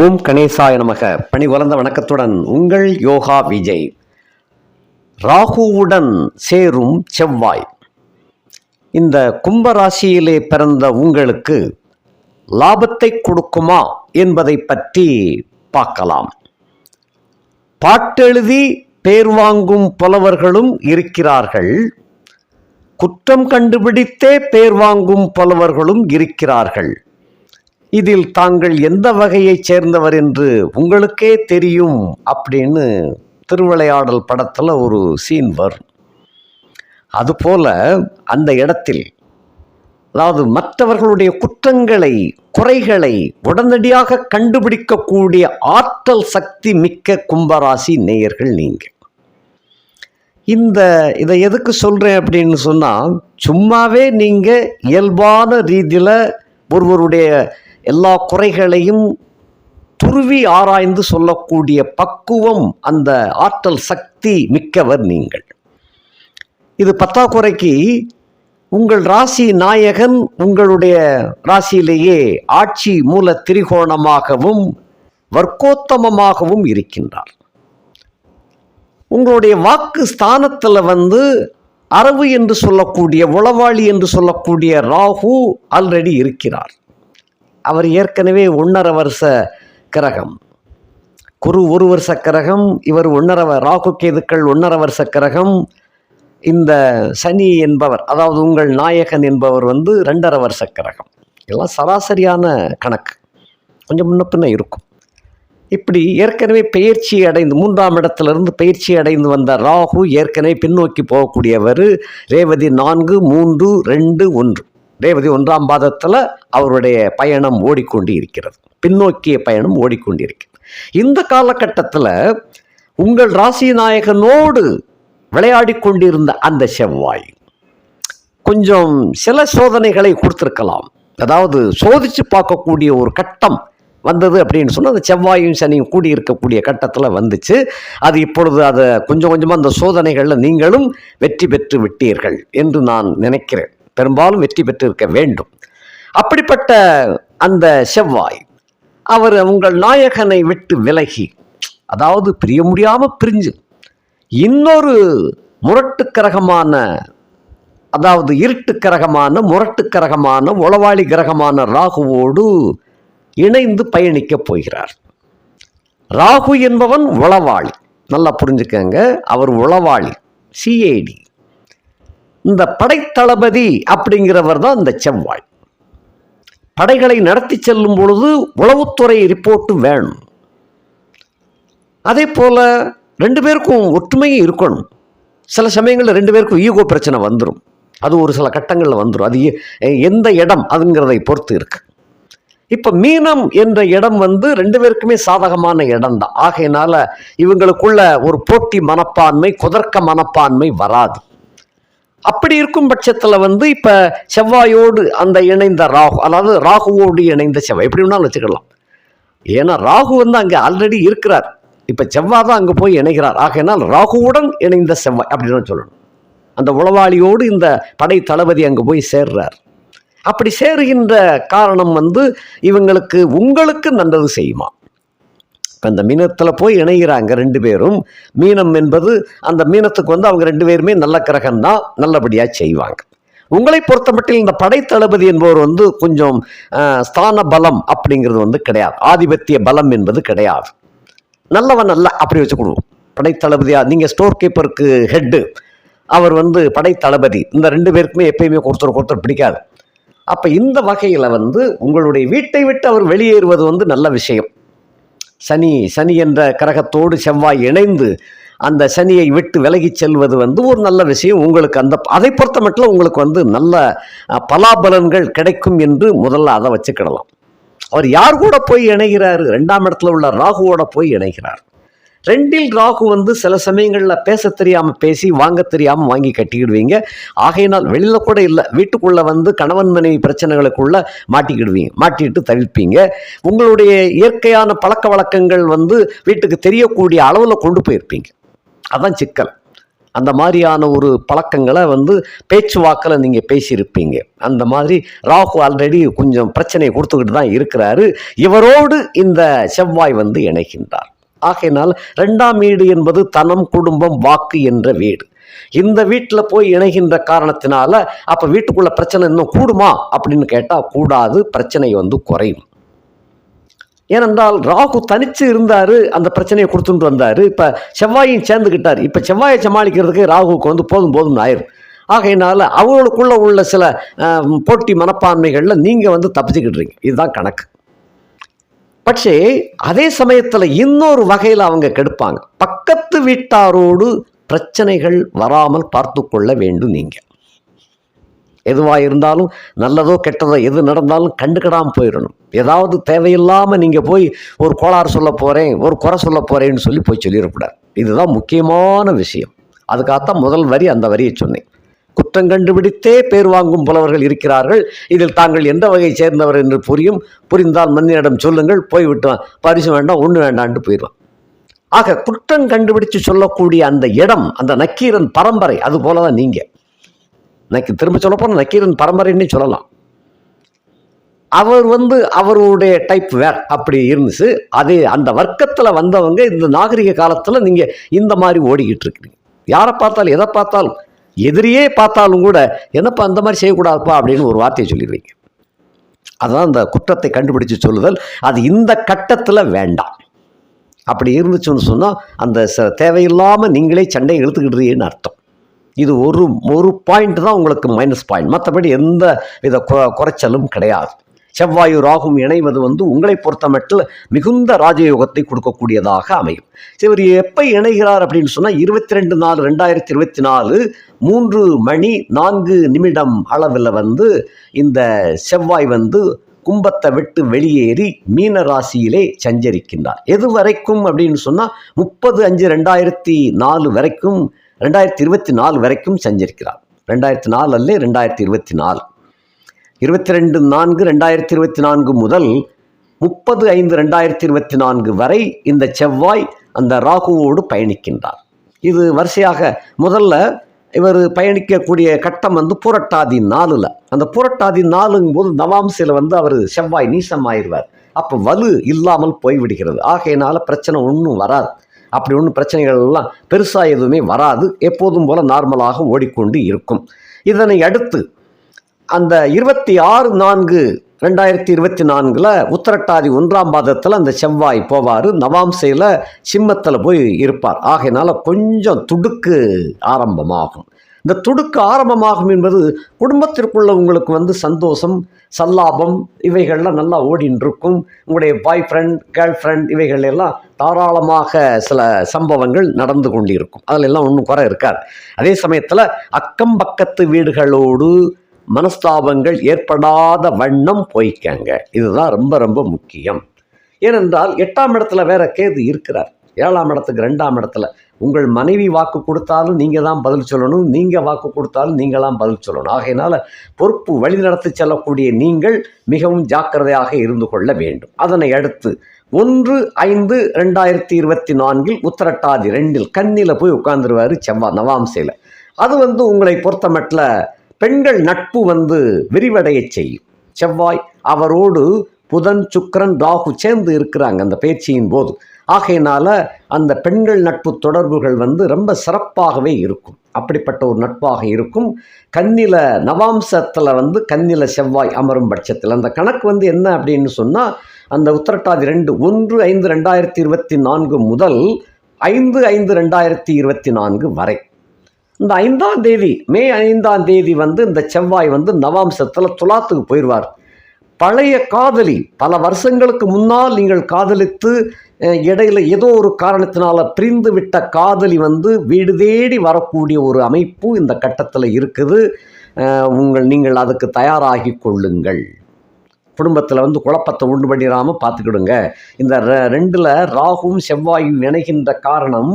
ஓம் கணேசாய நமக. பணி வளர்ந்த வணக்கத்துடன் உங்கள் யோகா விஜய். ராகுவுடன் சேரும் செவ்வாய். இந்த கும்பராசியிலே பிறந்த உங்களுக்கு லாபத்தை கொடுக்குமா என்பதை பற்றி பார்க்கலாம். பாட்டெழுதி பேர் வாங்கும் புலவர்களும் இருக்கிறார்கள். குற்றம் கண்டுபிடித்தே பேர் வாங்கும் புலவர்களும் இருக்கிறார்கள். இதில் தாங்கள் எந்த வகையைச் சேர்ந்தவர் என்று உங்களுக்கே தெரியும் அப்படின்னு திருவிளையாடல் படத்தில் ஒரு சீன் வரும். அதுபோல அந்த இடத்தில் அதாவது மற்றவர்களுடைய குற்றங்களை குறைகளை உடனடியாக கண்டுபிடிக்கக்கூடிய ஆற்றல் சக்தி மிக்க கும்பராசி நேயர்கள் நீங்கள். இந்த இதை எதுக்கு சொல்கிறேன் அப்படின்னு சொன்னால் சும்மாவே நீங்கள் இயல்பான ரீதியில் ஒருவருடைய எல்லா குறைகளையும் துருவி ஆராய்ந்து சொல்லக்கூடிய பக்குவம் அந்த ஆற்றல் சக்தி மிக்கவர் நீங்கள். இது பத்தாக்குறைக்கு உங்கள் ராசி நாயகன் உங்களுடைய ராசியிலேயே ஆட்சி மூல திரிகோணமாகவும் வர்க்கோத்தமமாகவும் இருக்கின்றார். உங்களுடைய வாக்கு ஸ்தானத்தில் வந்து அரவு என்று சொல்லக்கூடிய உளவாளி என்று சொல்லக்கூடிய ராகு ஆல்ரெடி இருக்கிறார். அவர் ஏற்கனவே ஒன்றரை வருஷ கிரகம். குரு ஒரு வருஷ கிரகம் இவர் ஒன்றரை ராகு கேதுக்கள் ஒன்றரை வருஷ கிரகம். இந்த சனி என்பவர் அதாவது உங்கள் நாயகன் என்பவர் வந்து ரெண்டரை வருஷ கிரகம். எல்லாம் சராசரியான கணக்கு. கொஞ்சம் முன்ன பின்ன இருக்கும். இப்படி ஏற்கனவே பயிற்சி அடைந்து மூன்றாம் இடத்திலிருந்து பயிற்சி அடைந்து வந்த ராகு ஏற்கனவே பின்னோக்கி போகக்கூடியவர் ரேவதி நான்கு மூன்று ரெண்டு ஒன்று. ரேவதி ஒன்றாம் பாதத்தில் அவருடைய பயணம் ஓடிக்கொண்டு இருக்கிறது பின்னோக்கிய பயணம் ஓடிக்கொண்டு இருக்கிறது இந்த காலகட்டத்தில் உங்கள் ராசி நாயகனோடு விளையாடி கொண்டிருந்த அந்த செவ்வாய் கொஞ்சம் சில சோதனைகளை கொடுத்துருக்கலாம். அதாவது சோதிச்சு பார்க்கக்கூடிய ஒரு கட்டம் வந்தது அப்படின்னு சொன்னால் அந்த செவ்வாயும் சனியும் கூடி இருக்கக்கூடிய கட்டத்தில் வந்துச்சு. அது இப்பொழுது அதை கொஞ்சம் கொஞ்சமாக அந்த சோதனைகளில் நீங்களும் வெற்றி பெற்று விட்டீர்கள் என்று நான் நினைக்கிறேன். பெரும்பாலும் வெற்றி பெற்றிருக்க வேண்டும். அப்படிப்பட்ட அந்த செவ்வாய் அவர் உங்கள் நாயகனை விட்டு விலகி அதாவது பிரிய முடியாமல் பிரிஞ்சு இன்னொரு முரட்டு கிரகமான அதாவது இருட்டு கிரகமான முரட்டு கிரகமான உளவாளி கிரகமான ராகுவோடு இணைந்து பயணிக்கப் போகிறார். ராகு என்பவன் உளவாளி. நல்லா புரிஞ்சுக்கங்க. அவர் உளவாளி. சிஐடி இந்த படைத்தளபதி அப்படிங்கிறவர் தான் இந்த செவ்வாய். படைகளை நடத்தி செல்லும் பொழுது உளவுத்துறை ரிப்போர்ட்டும் வேணும். அதே போல் ரெண்டு பேருக்கும் ஒற்றுமையும் இருக்கணும். சில சமயங்களில் ரெண்டு பேருக்கும் ஈகோ பிரச்சனை வந்துடும் அது ஒரு சில கட்டங்களில் வந்துடும் அது எ- எந்த இடம் அதுங்கிறதை பொறுத்து இருக்கு. இப்போ மீனம் என்ற இடம் வந்து ரெண்டு பேருக்குமே சாதகமான இடம் தான் ஆகையினால இவங்களுக்குள்ள ஒரு போட்டி மனப்பான்மை குதர்க்க மனப்பான்மை வராது. அப்படி இருக்கும் பட்சத்தில் வந்து இப்போ செவ்வாயோடு அந்த இணைந்த ராகு அதாவது ராகுவோடு இணைந்த செவ்வாய். எப்படி வேணாலும் வச்சுக்கலாம். ஏன்னா ராகு வந்து அங்கே ஆல்ரெடி இருக்கிறார். இப்போ செவ்வாய் தான் அங்கே போய் இணைகிறார். ஆகையினால் ராகுவுடன் இணைந்த செவ்வாய் அப்படின்னு சொல்லணும். அந்த உளவாளியோடு இந்த படை தளபதி அங்கே போய் சேர்றார். அப்படி சேருகின்ற காரணம் வந்து இவங்களுக்கு உங்களுக்கு நல்லது செய்யுமா? இப்போ இந்த மீனத்தில் போய் இணைகிறாங்க ரெண்டு பேரும். மீனம் என்பது அந்த மீனத்துக்கு வந்து அவங்க ரெண்டு பேருமே நல்ல கிரகம் தான் நல்லபடியாக செய்வாங்க. உங்களை பொறுத்தமட்டில் இந்த படைத்தளபதி என்பவர் வந்து கொஞ்சம் ஸ்தான பலம் அப்படிங்கிறது வந்து கிடையாது. ஆதிபத்திய பலம் என்பது கிடையாது. நல்லவன் அல்ல அப்படி வச்சுக்கொடுவோம் படைத்தளபதியாக நீங்கள் ஸ்டோர் கீப்பருக்கு ஹெட்டு. அவர் வந்து படைத்தளபதி. இந்த ரெண்டு பேருக்குமே எப்பயுமே ஒருத்தர் ஒருத்தர் பிடிக்காது. அப்போ இந்த வகையில் வந்து உங்களுடைய வீட்டை விட்டு அவர் வெளியேறுவது வந்து நல்ல விஷயம். சனி சனி என்ற கிரகத்தோடு செவ்வாய் இணைந்து அந்த சனியை விட்டு விலகிச் செல்வது வந்து ஒரு நல்ல விஷயம். உங்களுக்கு அந்த அதை பொறுத்த மட்டும் உங்களுக்கு வந்து நல்ல பலாபலன்கள் கிடைக்கும் என்று முதல்ல அதை வச்சுக்கிடலாம். அவர் யார் கூட போய் இணைகிறாரு? ரெண்டாம் இடத்துல உள்ள ராகுவோட போய் இணைகிறார். ரெண்டில் ராகு வந்து சில சமயங்களில் பேச தெரியாமல் பேசி வாங்க தெரியாமல் வாங்கி கட்டிக்கிடுவீங்க. ஆகையினால் வெளியில் கூட இல்லை வீட்டுக்குள்ளே வந்து கணவன் மனைவி பிரச்சனைகளுக்குள்ள மாட்டிக்கிடுவீங்க மாட்டிட்டு தவிர்ப்பீங்க. உங்களுடைய இயற்கையான பழக்க வழக்கங்கள் வந்து வீட்டுக்கு தெரியக்கூடிய அளவில் கொண்டு போயிருப்பீங்க. அதான் சிக்கல். அந்த மாதிரியான ஒரு பழக்கங்களை வந்து பேச்சுவாக்கில் நீங்கள் பேசியிருப்பீங்க. அந்த மாதிரி ராகு ஆல்ரெடி கொஞ்சம் பிரச்சனையை கொடுத்துக்கிட்டு தான் இருக்கிறாரு. இவரோடு இந்த செவ்வாய் வந்து இணைகின்றார். ஆகையினால் ரெண்டாம் வீடு என்பது தனம் குடும்பம் வாக்கு என்ற வீடு. இந்த வீட்டில் போய் இணைகின்ற காரணத்தினால அப்போ வீட்டுக்குள்ள பிரச்சனை இன்னும் கூடுமா அப்படின்னு கேட்டால் கூடாது பிரச்சனை வந்து குறையும். ஏனென்றால் ராகு தனித்து இருந்தார் அந்த பிரச்சனையை கொடுத்துட்டு வந்தார். இப்போ செவ்வாயும் சேர்ந்துக்கிட்டார் இப்போ செவ்வாயை சமாளிக்கிறதுக்கு ராகுவுக்கு வந்து போதும் போதும் ஆயிரும். ஆகையினால அவங்களுக்குள்ள உள்ள சில போட்டி மனப்பான்மைகளில் நீங்கள் வந்து தப்பிச்சுக்கிட்டுறீங்க இதுதான் கணக்கு. பட்சே அதே சமயத்தில் இன்னொரு வகையில் அவங்க கெடுப்பாங்க. பக்கத்து வீட்டாரோடு பிரச்சனைகள் வராமல் பார்த்து கொள்ள வேண்டும் நீங்கள் எதுவாக இருந்தாலும் நல்லதோ கெட்டதோ எது நடந்தாலும் கண்டுக்கிடாமல் போயிடணும். ஏதாவது தேவையில்லாமல் நீங்கள் போய் ஒரு கோளாறு சொல்ல போகிறேன் ஒரு குறை சொல்ல போகிறேன்னு சொல்லி போய் சொல்லிடக்கூடாது. இதுதான் முக்கியமான விஷயம். அதுக்காகத்தான் முதல் வரி அந்த வரியை சொன்னேன். குற்றம் கண்டுபிடித்தே பேர் வாங்கும் புலவர்கள் இருக்கிறார்கள். இதில் தாங்கள் எந்த வகையை சேர்ந்தவர் என்று புரியும்? புரிந்தால் மன்னியிடம் சொல்லுங்கள். போய்விட்டுவான் பரிசு வேண்டாம் ஒன்று வேண்டான்ட்டு போயிடுவான். ஆக குற்றம் கண்டுபிடித்து சொல்லக்கூடிய அந்த இடம் அந்த நக்கீரன் பரம்பரை அது போல தான் நீங்கள் நக்கி திரும்ப சொல்லப்போனால் நக்கீரன் பரம்பரைன்னு சொல்லலாம். அவர் வந்து அவருடைய டைப் வேர் அப்படி இருந்துச்சு. அதே அந்த வர்க்கத்தில் வந்தவங்க இந்த நாகரிக காலத்தில் நீங்கள் இந்த மாதிரி ஓடிக்கிட்டு இருக்கிறீங்க. யாரை பார்த்தாலும் எதை பார்த்தாலும் எதிரியே பார்த்தாலும் கூட என்னப்பா அந்த மாதிரி செய்யக்கூடாதுப்பா? அப்படின்னு ஒரு வார்த்தையை சொல்லிடுவீங்க. அதுதான் அந்த குற்றத்தை கண்டுபிடிச்சு சொல்லுதல். அது இந்த கட்டத்தில் வேண்டாம். அப்படி இருந்துச்சுன்னு சொன்னால் அந்த ச தேவையில்லாமல் நீங்களே சண்டை இழுத்துக்கிட்டுறீங்கன்னு அர்த்தம். இது ஒரு ஒரு பாயிண்ட் தான் உங்களுக்கு மைனஸ் பாயிண்ட் மற்றபடி எந்த வித குறைச்சலும் கிடையாது. செவ்வாயு ராகும் இணைவது வந்து உங்களை பொறுத்தமட்டில் மிகுந்த ராஜயோகத்தை கொடுக்கக்கூடியதாக அமையும். சரி, இவர் எப்போ இணைகிறார் அப்படின்னு சொன்னால் இருபத்தி ரெண்டு நாலு ரெண்டாயிரத்தி இருபத்தி நாலு மூன்று மணி நான்கு நிமிடம் அளவில் வந்து இந்த செவ்வாய் வந்து கும்பத்தை விட்டு வெளியேறி மீன ராசியிலே சஞ்சரிக்கின்றார். எது வரைக்கும் அப்படின்னு சொன்னால் முப்பது அஞ்சு ரெண்டாயிரத்தி நாலு வரைக்கும் ரெண்டாயிரத்தி இருபத்தி நாலு வரைக்கும் சஞ்சரிக்கிறார். ரெண்டாயிரத்தி நாலு அல்ல ரெண்டாயிரத்தி இருபத்தி நாலு. இருபத்தி ரெண்டு நான்கு ரெண்டாயிரத்தி இருபத்தி நான்கு முதல் முப்பது ஐந்து ரெண்டாயிரத்தி இருபத்தி நான்கு வரை இந்த செவ்வாய் அந்த ராகுவோடு பயணிக்கின்றார். இது வரிசையாக முதல்ல இவர் பயணிக்கக்கூடிய கட்டம் வந்து புரட்டாதி நாலில். அந்த புரட்டாதி நாலுங்கும் போது நவாம்சில வந்து அவர் செவ்வாய் நீசமாயிடுவார் அப்போ வலு இல்லாமல் போய்விடுகிறது. ஆகையினால பிரச்சனை ஒன்றும் வராது. அப்படி ஒன்றும் பிரச்சனைகள் எல்லாம் பெருசாக எதுவுமே வராது. எப்போதும் போல நார்மலாக ஓடிக்கொண்டு இருக்கும். இதனை அடுத்து அந்த இருபத்தி ஆறு நான்கு ரெண்டாயிரத்தி இருபத்தி நான்கில் உத்தரட்டாதி ஒன்றாம் பாதத்தில் அந்த செவ்வாய் போவார். நவாம்சையில் சிம்மத்தில் போய் இருப்பார். ஆகையினால கொஞ்சம் துடுக்கு ஆரம்பமாகும். இந்த துடுக்கு ஆரம்பமாகும் என்பது குடும்பத்திற்குள்ள உங்களுக்கு வந்து சந்தோஷம் சல்லாபம் இவைகள்லாம் நல்லா ஓடின்னு இருக்கும் உங்களுடைய பாய் ஃப்ரெண்ட் கேர்ள் ஃப்ரெண்ட் இவைகள் எல்லாம் தாராளமாக சில சம்பவங்கள் நடந்து கொண்டிருக்கும். அதில் எல்லாம் ஒன்றும் குறை இருக்காது. அதே சமயத்தில் அக்கம் பக்கத்து வீடுகளோடு மனஸ்தாபங்கள் ஏற்படாத வண்ணம் போய்க்கங்க. இதுதான் ரொம்ப ரொம்ப முக்கியம். ஏனென்றால் எட்டாம் இடத்துல வேற கேது இருக்கிறார். ஏழாம் இடத்துக்கு ரெண்டாம் இடத்துல. உங்கள் மனைவி வாக்கு கொடுத்தாலும் நீங்கள் தான் பதில் சொல்லணும். நீங்கள் வாக்கு கொடுத்தாலும் நீங்களாம் பதில் சொல்லணும். ஆகையினால பொறுப்பு வழிநடத்தி செல்லக்கூடிய நீங்கள் மிகவும் ஜாக்கிரதையாக இருந்து கொள்ள வேண்டும். அதனை அடுத்து ஒன்று ஐந்து ரெண்டாயிரத்தி இருபத்தி நான்கில் உத்தரட்டாதி ரெண்டில் கண்ணில் போய் உட்கார்ந்துருவாரு செவ்வாய் நவாம்சையில். அது வந்து உங்களை பொறுத்த மட்டில் பெண்கள் நட்பு வந்து விரிவடையச் செய்யும். செவ்வாய் அவரோடு புதன் சுக்கரன் ராகு சேர்ந்து இருக்கிறாங்க அந்த பேச்சியின் போது. ஆகையினால அந்த பெண்கள் நட்பு தொடர்புகள் வந்து ரொம்ப சிறப்பாகவே இருக்கும். அப்படிப்பட்ட ஒரு நட்பாக இருக்கும். கன்னில நவாம்சத்தில் வந்து கன்னில செவ்வாய் அமரும் பட்சத்தில். அந்த கணக்கு வந்து என்ன அப்படின்னு சொன்னால் அந்த உத்தரட்டாதி ரெண்டு ஒன்று ஐந்து ரெண்டாயிரத்தி இருபத்தி நான்கு முதல் ஐந்து ஐந்து ரெண்டாயிரத்தி இருபத்தி நான்கு வரை. இந்த ஐந்தாம் தேதி மே ஐந்தாம் தேதி வந்து இந்த செவ்வாய் வந்து நவாம்சத்தில் துலாத்துக்கு போயிடுவார். பழைய காதலி பல வருஷங்களுக்கு முன்னால் நீங்கள் காதலித்து இடையில் இடையில ஏதோ ஒரு காரணத்தினால் பிரிந்து விட்ட காதலி வந்து வீடு தேடி வரக்கூடிய ஒரு அமைப்பு இந்த கட்டத்தில் இருக்குது. உங்கள் நீங்கள் அதுக்கு தயாராகி கொள்ளுங்கள். குடும்பத்தில் வந்து குழப்பத்தை உண்டு பண்ணிடாமல் பார்த்துக்கிடுங்க. இந்த ரெண்டில் ராகும் செவ்வாயும் இணைகின்ற காரணம்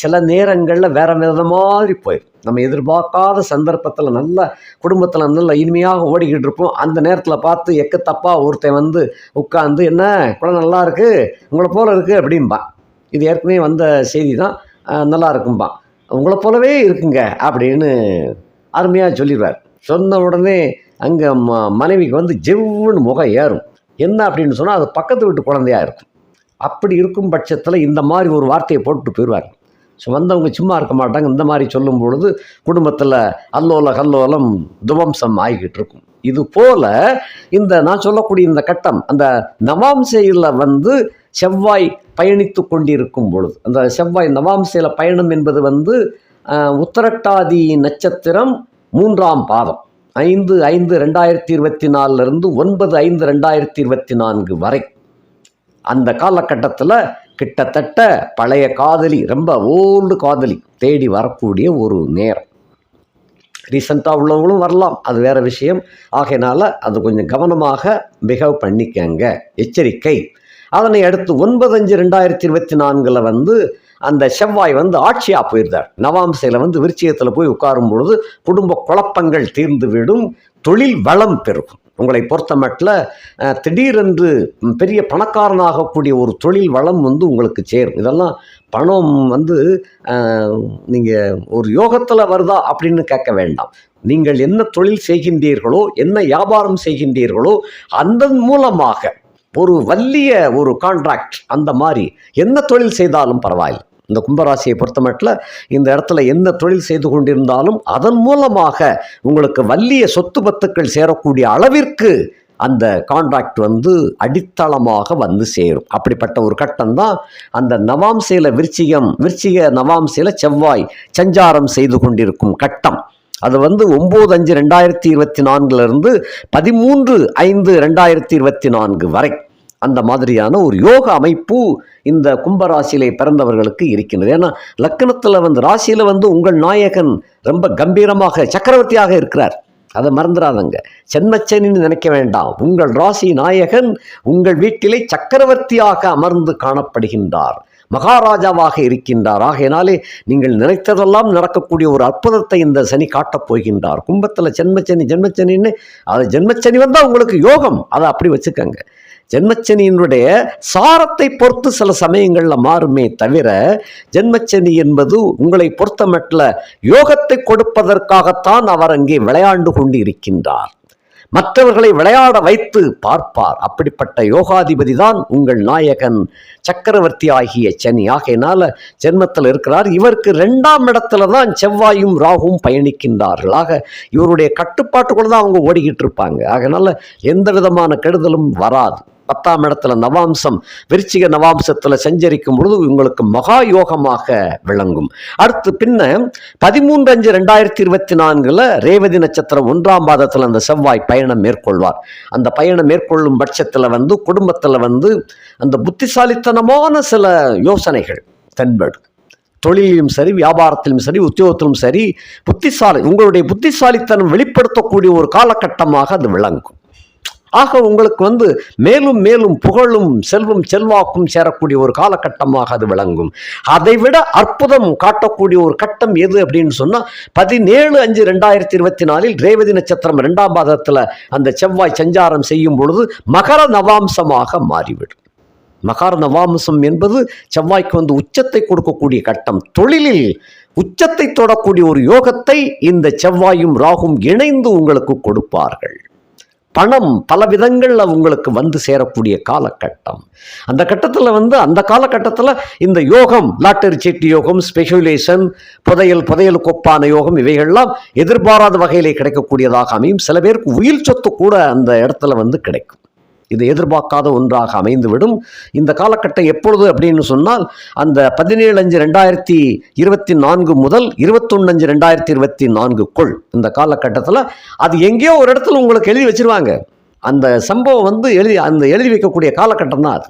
சில நேரங்களில் வேற வித மாதிரி போயிடும் நம்ம எதிர்பார்க்காத சந்தர்ப்பத்தில் நல்ல குடும்பத்தில் நல்ல இனிமையாக ஓடிக்கிட்டு இருப்போம். அந்த நேரத்தில் பார்த்து எக்க ஒருத்தன் வந்து உட்காந்து என்ன குழந்தை நல்லா இருக்குது உங்களை போல இருக்குது அப்படிம்பா. இது ஏற்கனவே வந்த செய்தி தான் நல்லா இருக்கும்பா. உங்களை போலவே இருக்குங்க. அப்படின்னு அருமையாக சொல்லிடுவார். சொன்ன உடனே அங்கே ம மனைவிக்கு வந்து ஜெவ்வுன்னு முகம் ஏறும். என்ன அப்படின்னு சொன்னால் அது பக்கத்து வீட்டு குழந்தையா இருக்கும். அப்படி இருக்கும் பட்சத்தில் இந்த மாதிரி ஒரு வார்த்தையை போட்டு போயிடுவாங்க ஸோ வந்தவங்க சும்மா இருக்க மாட்டாங்க. இந்த மாதிரி சொல்லும் பொழுது குடும்பத்தில் அல்லோல கல்லோலம் துவம்சம் ஆகிக்கிட்டு இருக்கும். இது போல் இந்த நான் சொல்லக்கூடிய இந்த கட்டம் அந்த நவாம்சையில் வந்து செவ்வாய் பயணித்து கொண்டிருக்கும் பொழுது அந்த செவ்வாய் நவாம்சையில் பயணம் என்பது வந்து உத்தரட்டாதி நட்சத்திரம் மூன்றாம் பாதம். ஐந்து ஐந்து ரெண்டாயிரத்தி இருபத்தி நாலுலேருந்து ஒன்பது ஐந்து ரெண்டாயிரத்தி இருபத்தி நான்கு வரை. அந்த காலகட்டத்தில் கிட்டத்தட்ட பழைய காதலி ரொம்ப ஓல்டு காதலி தேடி வரக்கூடிய ஒரு நேரம். ரீசண்டாக உள்ளவங்களும் வரலாம் அது வேறு விஷயம். ஆகையினால அது கொஞ்சம் கவனமாக பிஹேவ் பண்ணிக்கங்க. எச்சரிக்கை. அதனை அடுத்து ஒன்பது அஞ்சு ரெண்டாயிரத்தி இருபத்தி நான்கில் வந்து அந்த செவ்வாய் வந்து ஆட்சியாக போயிருந்தார். நவாம்சையில் வந்து விருச்சியத்தில் போய் உட்காரும் பொழுது குடும்ப குழப்பங்கள் தீர்ந்து விடும் தொழில் வளம் பெருகும். உங்களை பொறுத்த மட்டில் திடீரென்று பெரிய பணக்காரனாகக்கூடிய ஒரு தொழில் வளம் வந்து உங்களுக்கு சேரும். இதெல்லாம் பணம் வந்து நீங்கள் ஒரு யோகத்தில் வருதா அப்படின்னு கேட்க வேண்டாம். நீங்கள் என்ன தொழில் செய்கின்றீர்களோ என்ன வியாபாரம் செய்கின்றீர்களோ அதன் மூலமாக ஒரு வல்லிய ஒரு கான்ட்ராக்ட் அந்த மாதிரி என்ன தொழில் செய்தாலும் பரவாயில்லை. இந்த கும்பராசியை பொறுத்தமட்டில் இந்த இடத்துல எந்த தொழில் செய்து கொண்டிருந்தாலும் அதன் மூலமாக உங்களுக்கு வல்லிய சொத்து பத்துக்கள் சேரக்கூடிய அளவிற்கு அந்த கான்ட்ராக்ட் வந்து அடித்தளமாக வந்து சேரும். அப்படிப்பட்ட ஒரு கட்டம் தான் அந்த நவாம்சையில் விருச்சிகம் விருச்சிக நவாம்சையில் செவ்வாய் சஞ்சாரம் செய்து கொண்டிருக்கும் கட்டம். அது வந்து ஒம்பது அஞ்சு ரெண்டாயிரத்தி இருபத்தி நான்குலேருந்து பதிமூன்று ஐந்து ரெண்டாயிரத்தி இருபத்தி நான்கு வரை. அந்த மாதிரியான ஒரு யோக அமைப்பு இந்த கும்பராசியிலே பிறந்தவர்களுக்கு இருக்கின்றது ஏன்னா லக்கணத்தில் வந்து ராசியில் வந்து உங்கள் நாயகன் ரொம்ப கம்பீரமாக சக்கரவர்த்தியாக இருக்கிறார். அதை மறந்துடாதங்க. சென்னச்சனின்னு நினைக்க வேண்டாம். உங்கள் ராசி நாயகன் உங்கள் வீட்டிலே சக்கரவர்த்தியாக அமர்ந்து காணப்படுகின்றார். மகாராஜாவாக இருக்கின்றார். ஆகையினாலே நீங்கள் நினைத்ததெல்லாம் நடக்கக்கூடிய ஒரு அற்புதத்தை இந்த சனி காட்டப் போகின்றார். கும்பத்தில் ஜென்மச்சனி ஜென்மச்சனின்னு அது ஜென்மச்சனி வந்தால் உங்களுக்கு யோகம். அதை அப்படி வச்சுக்கோங்க. ஜென்மச்சனியினுடைய சாரத்தை பொறுத்து சில சமயங்களில் மாறுமே தவிர ஜென்மச்சனி என்பது உங்களை பொறுத்தமட்டில் யோகத்தை கொடுப்பதற்காகத்தான் அவர் அங்கே விளையாண்டு கொண்டு இருக்கின்றார் மற்றவர்களை விளையாட வைத்து பார்ப்பார். அப்படிப்பட்ட யோகாதிபதி தான் உங்கள் நாயகன் சக்கரவர்த்தி ஆகிய சனி. ஆகையினால ஜென்மத்தில் இருக்கிறார். இவருக்கு ரெண்டாம் இடத்துல தான் செவ்வாயும் ராகும் பயணிக்கின்றார்கள். ஆக இவருடைய கட்டுப்பாட்டுக்குள்ள தான் அவங்க ஓடிக்கிட்டு இருப்பாங்க. அதனால் எந்த விதமான கெடுதலும் வராது. பத்தாம் இடத்துல நவாம்சம் விருச்சிக நவாம்சத்தில் சஞ்சரிக்கும் பொழுது உங்களுக்கு மகா யோகமாக விளங்கும். அடுத்து பின்ன பதிமூன்று அஞ்சு ரெண்டாயிரத்தி இருபத்தி நான்கில் ரேவதி நட்சத்திரம் ஒன்றாம் பாதத்தில் அந்த செவ்வாய் பயணம் மேற்கொள்வார். அந்த பயணம் மேற்கொள்ளும் பட்சத்தில் வந்து குடும்பத்தில் வந்து அந்த புத்திசாலித்தனமான சில யோசனைகள் தென்படும் தொழிலிலும் சரி வியாபாரத்திலும் சரி உத்தியோகத்திலும் சரி புத்திசாலி உங்களுடைய புத்திசாலித்தனம் வெளிப்படுத்தக்கூடிய ஒரு காலகட்டமாக அது விளங்கும். ஆக உங்களுக்கு வந்து மேலும் மேலும் புகழும் செல்வம் செல்வாக்கும் சேரக்கூடிய ஒரு காலகட்டமாக அது விளங்கும். அதைவிட அற்புதம் காட்டக்கூடிய ஒரு கட்டம் எது அப்படின்னு சொன்னால் பதினேழு அஞ்சு ரெண்டாயிரத்தி இருபத்தி நாலில் ரேவதி நட்சத்திரம் ரெண்டாம் பாதத்தில் அந்த செவ்வாய் சஞ்சாரம் செய்யும் பொழுது மகர நவாம்சமாக மாறிவிடும். மகார நவாம்சம் என்பது செவ்வாய்க்கு வந்து உச்சத்தை கொடுக்கக்கூடிய கட்டம். தொழிலில் உச்சத்தை தொடக்கூடிய ஒரு யோகத்தை இந்த செவ்வாயும் ராகும் இணைந்து உங்களுக்கு கொடுப்பார்கள். பணம் பல விதங்களில் உங்களுக்கு வந்து சேரக்கூடிய காலகட்டம். அந்த கட்டத்தில் வந்து அந்த காலகட்டத்தில் இந்த யோகம் லாட்டரி சீட்டு யோகம் ஸ்பெகுலேஷன் புதையல் புதையல் கொப்பான யோகம் இவைகள்லாம் எதிர்பாராத வகையிலே கிடைக்கக்கூடியதாக அமையும். சில பேருக்கு உயிர் சொத்து கூட அந்த இடத்துல வந்து கிடைக்கும். இது எதிர்பார்க்காத ஒன்றாக அமைந்துவிடும். இந்த காலகட்டம் எப்பொழுது அப்படின்னு சொன்னால் அந்த பதினேழு அஞ்சு ரெண்டாயிரத்தி இருபத்தி நான்கு முதல் இருபத்தொன்னு அஞ்சு ரெண்டாயிரத்தி இருபத்தி நான்குக்குள் இந்த காலகட்டத்தில் அது எங்கேயோ ஒரு இடத்துல உங்களுக்கு எழுதி வச்சிருவாங்க. அந்த சம்பவம் வந்து எழுதி அந்த எழுதி வைக்கக்கூடிய காலகட்டம் தான் அது.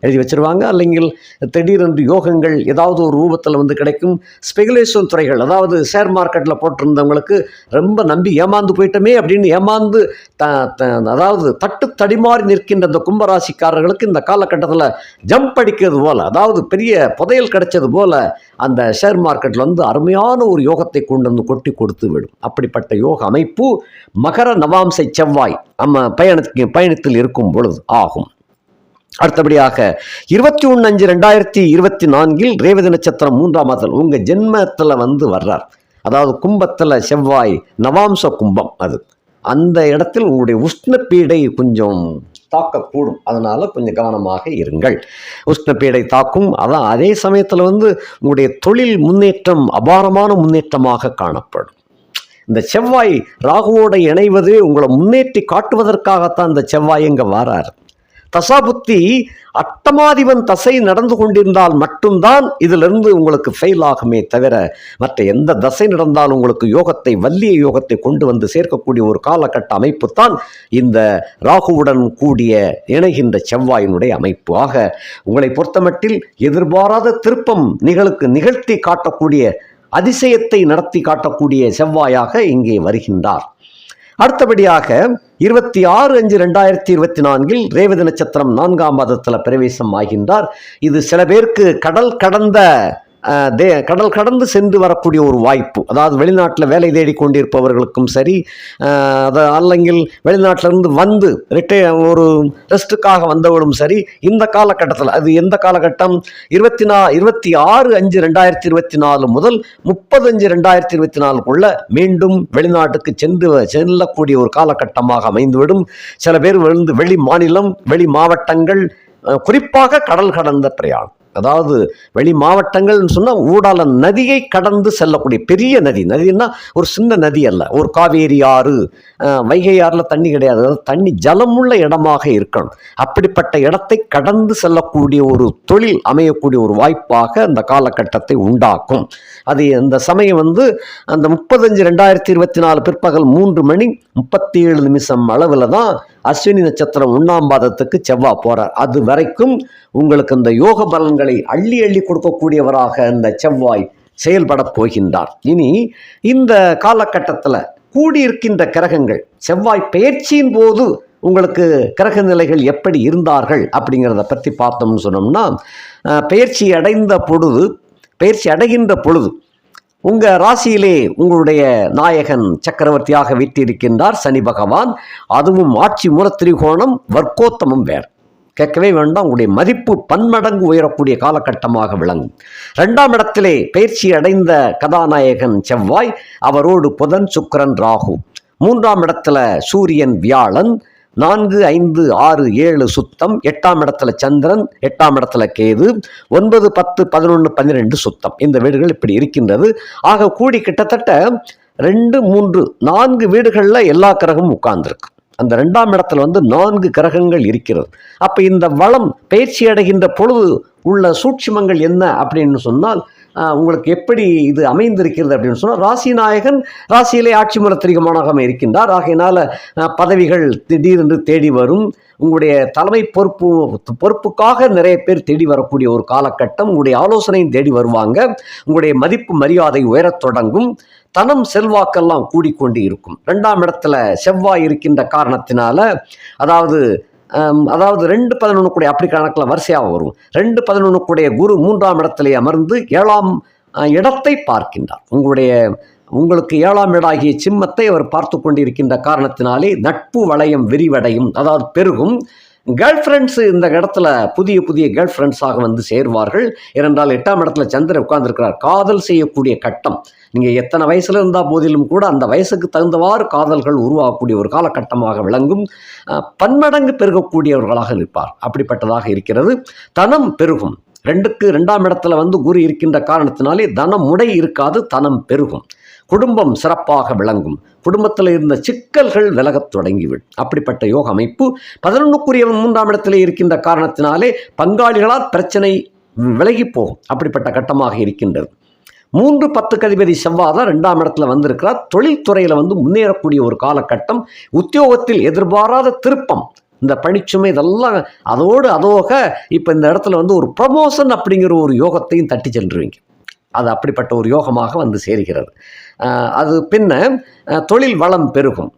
எழுதி வச்சிருவாங்க. அல்லைங்கள் திடீரென்று யோகங்கள் ஏதாவது ஒரு ரூபத்தில் வந்து கிடைக்கும். ஸ்பெகுலேஷன் துறைகள் அதாவது ஷேர் மார்க்கெட்டில் போட்டிருந்தவங்களுக்கு ரொம்ப நம்பி ஏமாந்து போயிட்டோமே அப்படின்னு ஏமாந்து த த- அதாவது தட்டு தடிமாறி நிற்கின்ற அந்த கும்பராசிக்காரர்களுக்கு இந்த காலகட்டத்தில் ஜம்ப் அடிக்கிறது போல் அதாவது பெரிய புதையல் கிடைச்சது போல் அந்த ஷேர் மார்க்கெட்டில் வந்து அருமையான ஒரு யோகத்தை கொண்டு வந்து கொட்டி கொடுத்து விடும். அப்படிப்பட்ட யோக அமைப்பு மகர நவாம்சை செவ்வாய் நம்ம பயணத்துக்கு பயணத்தில் இருக்கும் பொழுது ஆகும். அடுத்தபடியாக இருபத்தி ஒன்று அஞ்சு ரெண்டாயிரத்தி இருபத்தி நான்கில் ரேவதி நட்சத்திரம் மூன்றாம் மாதத்தில் உங்கள் ஜென்மத்தில் வந்து வர்றார். அதாவது கும்பத்தில் செவ்வாய் நவாம்ச கும்பம் அது. அந்த இடத்தில் உங்களுடைய உஷ்ணப்பீடை கொஞ்சம் தாக்கக்கூடும். அதனால் கொஞ்சம் கவனமாக இருங்கள். உஷ்ணப்பீடை தாக்கும். அதான் அதே சமயத்தில் வந்து உங்களுடைய தொழில் முன்னேற்றம் அபாரமான முன்னேற்றமாக காணப்படும். இந்த செவ்வாய் ராகுவோட இணைவது உங்களை முன்னேற்றி காட்டுவதற்காகத்தான் இந்த செவ்வாய் இங்கே வாரார். தசாபுத்தி அட்டமாதிபன் தசை நடந்து கொண்டிருந்தால் மட்டும்தான் இதிலிருந்து உங்களுக்கு ஃபெயில் ஆகுமே தவிர மற்ற எந்த தசை நடந்தாலும் உங்களுக்கு யோகத்தை வல்லிய யோகத்தை கொண்டு வந்து சேர்க்கக்கூடிய ஒரு காலகட்ட அமைப்பு தான் இந்த ராகுவுடன் கூடிய இணைகின்ற செவ்வாயினுடைய அமைப்பு. ஆக உங்களை பொறுத்தமட்டில் எதிர்பாராத திருப்பம் நிகழுக்கு நிகழ்த்தி காட்டக்கூடிய அதிசயத்தை நடத்தி காட்டக்கூடிய செவ்வாயாக இங்கே வருகின்றார். அடுத்தபடியாக இருபத்தி ஆறு அஞ்சு ரெண்டாயிரத்தி இருபத்தி நான்கில் ரேவதி நட்சத்திரம் நான்காம் மாதத்தில் பிரவேசம் ஆகின்றார். இது சில பேருக்கு கடல் கடந்த தே கடல் கடந்து சென்று வரக்கூடிய ஒரு வாய்ப்பு. அதாவது வெளிநாட்டில் வேலை தேடி கொண்டிருப்பவர்களுக்கும் சரி அதை அது அல்லங்கில் வெளிநாட்டிலிருந்து வந்து ரிட்டை ஒரு ரெஸ்ட்டுக்காக வந்தவர்களும் சரி இந்த காலகட்டத்தில் அது எந்த காலகட்டம்? இருபத்தி நா இருபத்தி ஆறு அஞ்சு ரெண்டாயிரத்தி இருபத்தி நாலு முதல் முப்பது அஞ்சு ரெண்டாயிரத்தி இருபத்தி நாலுக்குள்ள மீண்டும் வெளிநாட்டுக்கு சென்று செல்லக்கூடிய ஒரு காலகட்டமாக அமைந்துவிடும். சில பேர் வந்து வெளி மாநிலம் வெளி மாவட்டங்கள் குறிப்பாக கடல் கடந்த பிரயாணம். அதாவது வெளி மாவட்டங்கள்னு சொன்னால் ஊடால நதியை கடந்து செல்லக்கூடிய பெரிய நதி. நதின்னா ஒரு சின்ன நதி அல்ல. ஒரு காவேரி ஆறு வைகை ஆறில் தண்ணி கிடையாது. அதாவது தண்ணி ஜலமுள்ள இடமாக இருக்கணும். அப்படிப்பட்ட இடத்தை கடந்து செல்லக்கூடிய ஒரு தொழில் அமையக்கூடிய ஒரு வாய்ப்பாக அந்த காலகட்டத்தை உண்டாக்கும். அது அந்த சமயம் வந்து அந்த முப்பத்தஞ்சு ரெண்டாயிரத்தி இருபத்தி நாலு பிற்பகல் மூன்று மணி முப்பத்தி ஏழு நிமிஷம் அளவில் தான் அஸ்வினி நட்சத்திரம் ஒன்றாம் பாதத்துக்கு செவ்வாய் போகிறார் அது வரைக்கும் உங்களுக்கு இந்த யோக பலன்களை அள்ளி அள்ளி கொடுக்கக்கூடியவராக இந்த செவ்வாய் செயல்பட போகின்றார். இனி இந்த காலகட்டத்தில் கூடியிருக்கின்ற கிரகங்கள் செவ்வாய் பயிற்சியின் போது உங்களுக்கு கிரக நிலைகள் எப்படி இருந்தார்கள் அப்படிங்கிறத பற்றி பார்த்தோம்னு சொன்னோம்னா பயிற்சி அடைந்த பொழுது பயிற்சி அடைகின்ற பொழுது உங்கள் ராசியிலே உங்களுடைய நாயகன் சக்கரவர்த்தியாக வீட்டிருக்கின்றார் சனி பகவான். அதுவும் ஆட்சி மூலத்திரிகோணம் வர்க்கோத்தமம் வேறு. கேட்கவே வேண்டாம் உங்களுடைய மதிப்பு பன்மடங்கு உயரக்கூடிய காலகட்டமாக விளங்கும். ரெண்டாம் இடத்திலே பயிற்சி அடைந்த கதாநாயகன் செவ்வாய் அவரோடு புதன் சுக்கரன் ராகு. மூன்றாம் இடத்துல சூரியன் வியாழன். நான்கு ஐந்து ஆறு ஏழு சுத்தம் எட்டாம் இடத்துல சந்திரன் எட்டாம் இடத்துல கேது ஒன்பது பத்து பதினொன்று பன்னிரெண்டு சுத்தம். இந்த வீடுகள் இப்படி இருக்கின்றது. ஆக கூடி கிட்டத்தட்ட ரெண்டு மூன்று நான்கு வீடுகளில் எல்லா கிரகமும் உட்கார்ந்துருக்கு. அந்த ரெண்டாம் இடத்துல வந்து நான்கு கிரகங்கள் இருக்கிறது. அப்போ இந்த வளம் பயிற்சி அடைகின்ற பொழுது உள்ள சூட்சுமங்கள் என்ன அப்படின்னு சொன்னால் உங்களுக்கு எப்படி இது அமைந்திருக்கிறது அப்படின்னு சொன்னால் ராசி நாயகன் ராசியிலே ஆட்சி முறத்திரிகமானக இருக்கின்றார். ஆகையினால் பதவிகள் திடீரென்று தேடி வரும். உங்களுடைய தலைமை பொறுப்பு பொறுப்புக்காக நிறைய பேர் தேடி வரக்கூடிய ஒரு காலகட்டம். உங்களுடைய ஆலோசனையும் தேடி வருவாங்க. உங்களுடைய மதிப்பு மரியாதை உயரத் தொடங்கும். தனம் செல்வாக்கெல்லாம் கூடிக்கொண்டு இருக்கும். ரெண்டாம் இடத்துல செவ்வாய் இருக்கின்ற காரணத்தினால அதாவது அதாவது ரெண்டு பதினொன்று அப்படி கணக்கில் வரிசையாக வரும். ரெண்டு பதினொன்று குரு மூன்றாம் இடத்திலே அமர்ந்து ஏழாம் இடத்தை பார்க்கின்றார். உங்களுடைய உங்களுக்கு ஏழாம் இடாகிய சிம்மத்தை அவர் பார்த்து கொண்டிருக்கின்ற காரணத்தினாலே நட்பு வளையம் விரிவடையும் அதாவது பெருகும். கேர்ள் ஃப்ரெண்ட்ஸு இந்த இடத்துல புதிய புதிய கேர்ள் ஃப்ரெண்ட்ஸாக வந்து சேர்வார்கள். ஏனென்றால் எட்டாம் இடத்துல சந்திரன் உட்கார்ந்துருக்கிறார். காதல் செய்யக்கூடிய கட்டம். நீங்கள் எத்தனை வயசில் இருந்தால் போதிலும் கூட அந்த வயசுக்கு தகுந்தவாறு காதல்கள் உருவாகக்கூடிய ஒரு காலகட்டமாக விளங்கும். பன்மடங்கு பெருகக்கூடியவர்களாக இருப்பார். அப்படிப்பட்டதாக இருக்கிறது. தனம் பெருகும். ரெண்டுக்கு ரெண்டாம் இடத்துல வந்து குரு இருக்கின்ற காரணத்தினாலே தனம் முடை இருக்காது தனம் பெருகும். குடும்பம் சிறப்பாக விளங்கும். குடும்பத்தில் இருந்த சிக்கல்கள் விலகத் தொடங்கிவிடும். அப்படிப்பட்ட யோக அமைப்பு பதினொன்றுக்குரியவன் மூன்றாம் இடத்திலே இருக்கின்ற காரணத்தினாலே பங்காளிகளால் பிரச்சனை விலகி போகும். அப்படிப்பட்ட கட்டமாக இருக்கின்றது. மூன்று பத்து கதிபதி செவ்வாதான் ரெண்டாம் இடத்துல வந்திருக்கிறார். தொழில்துறையில் வந்து முன்னேறக்கூடிய ஒரு காலகட்டம். உத்தியோகத்தில் எதிர்பாராத திருப்பம். இந்த பணிச்சுமை இதெல்லாம் அதோடு அதோக இப்போ இந்த இடத்துல வந்து ஒரு ப்ரமோஷன் அப்படிங்கிற ஒரு யோகத்தையும் தட்டி சென்றுவீங்க. அது அப்படிப்பட்ட ஒரு யோகமாக வந்து சேர்கிறது. அது பின்ன தொழில் வளம் பெருகும்.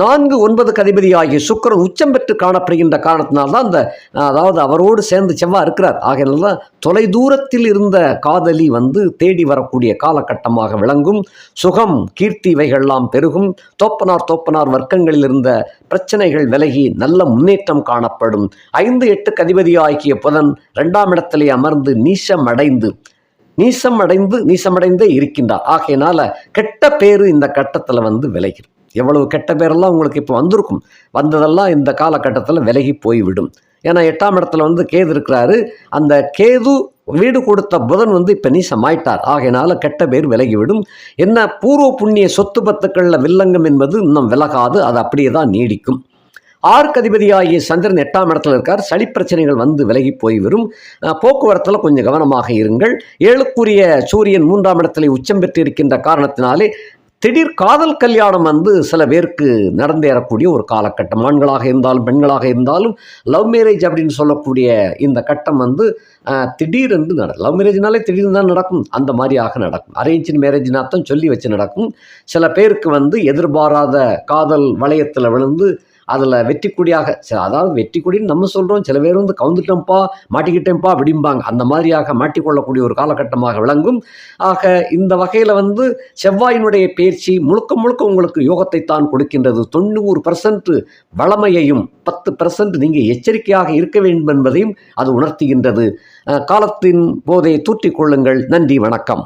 நான்கு ஒன்பது கதிபதி ஆகிய சுக்கிரன் உச்சம் பெற்று காணப்படுகின்ற காரணத்தினால்தான் அந்த அதாவது அவரோடு சேர்ந்து செவ்வாய் இருக்கிறார். ஆகையினால தான் தொலைதூரத்தில் இருந்த காதலி வந்து தேடி வரக்கூடிய காலகட்டமாக விளங்கும். சுகம் கீர்த்தி இவைகள்லாம் பெருகும். தோப்பனார் தோப்பனார் வர்க்கங்களில் இருந்த பிரச்சனைகள் விலகி நல்ல முன்னேற்றம் காணப்படும். ஐந்து எட்டு கதிபதி ஆகிய புதன் இரண்டாம் இடத்திலே அமர்ந்து நீசம் அடைந்து நீசம் அடைந்து நீசமடைந்தே இருக்கின்றார். ஆகையினால கெட்ட பேரு இந்த கட்டத்தில் வந்து விலகிடும் எவ்வளவு கெட்ட பேரெல்லாம் உங்களுக்கு இப்போ வந்திருக்கும். வந்ததெல்லாம் இந்த காலகட்டத்தில் விலகி போய்விடும். ஏன்னா எட்டாம் இடத்துல வந்து கேது இருக்கிறாரு. அந்த கேது வீடு கொடுத்த புதன் வந்து இப்போ நீசமாயிட்டார். ஆகையினால கெட்ட பேர் விலகிவிடும். என்ன பூர்வ புண்ணிய சொத்து பத்துக்களில் வில்லங்கம் என்பது இன்னும் விலகாது. அது அப்படியே தான் நீடிக்கும். ஆர்க்கதிபதியாகிய அதிபதியாகிய சந்திரன் எட்டாம் இடத்துல இருக்கார். சளி பிரச்சனைகள் வந்து விலகி போய் வரும். போக்குவரத்தில் கொஞ்சம் கவனமாக இருங்கள். ஏழுக்குரிய சூரியன் மூன்றாம் இடத்துல உச்சம் பெற்றிருக்கின்ற காரணத்தினாலே திடீர் காதல் கல்யாணம் வந்து சில பேருக்கு நடந்தேறக்கூடிய ஒரு காலகட்டம். ஆண்களாக இருந்தாலும் பெண்களாக இருந்தாலும் லவ் மேரேஜ் அப்படின்னு சொல்லக்கூடிய இந்த கட்டம் வந்து திடீரென்று நடக்கும் லவ் மேரேஜ்னாலே திடீர்னு தான் நடக்கும். அந்த மாதிரியாக நடக்கும். அரேஞ்ச் மேரேஜ்னா தான் சொல்லி வச்சு நடக்கும். சில பேருக்கு வந்து எதிர்பாராத காதல் வளையத்தில் விழுந்து அதில் வெற்றி கொடியாக அதாவது வெற்றி கொடின்னு நம்ம சொல்கிறோம் சில பேர் வந்து கவுந்துட்டோம்ப்பா மாட்டிக்கிட்டேன்ப்பா அப்படிம்பாங்க. அந்த மாதிரியாக மாட்டிக்கொள்ளக்கூடிய ஒரு காலகட்டமாக விளங்கும். ஆக இந்த வகையில் வந்து செவ்வாயினுடைய பயிற்சி முழுக்க முழுக்க உங்களுக்கு யோகத்தை தான் கொடுக்கின்றது. தொண்ணூறு பர்சன்ட் வளமையையும் பத்து பர்சன்ட் நீங்கள் எச்சரிக்கையாக இருக்க வேண்டும் என்பதையும் அது உணர்த்துகின்றது. காலத்தின் போதே தூற்றிக் கொள்ளுங்கள். நன்றி வணக்கம்.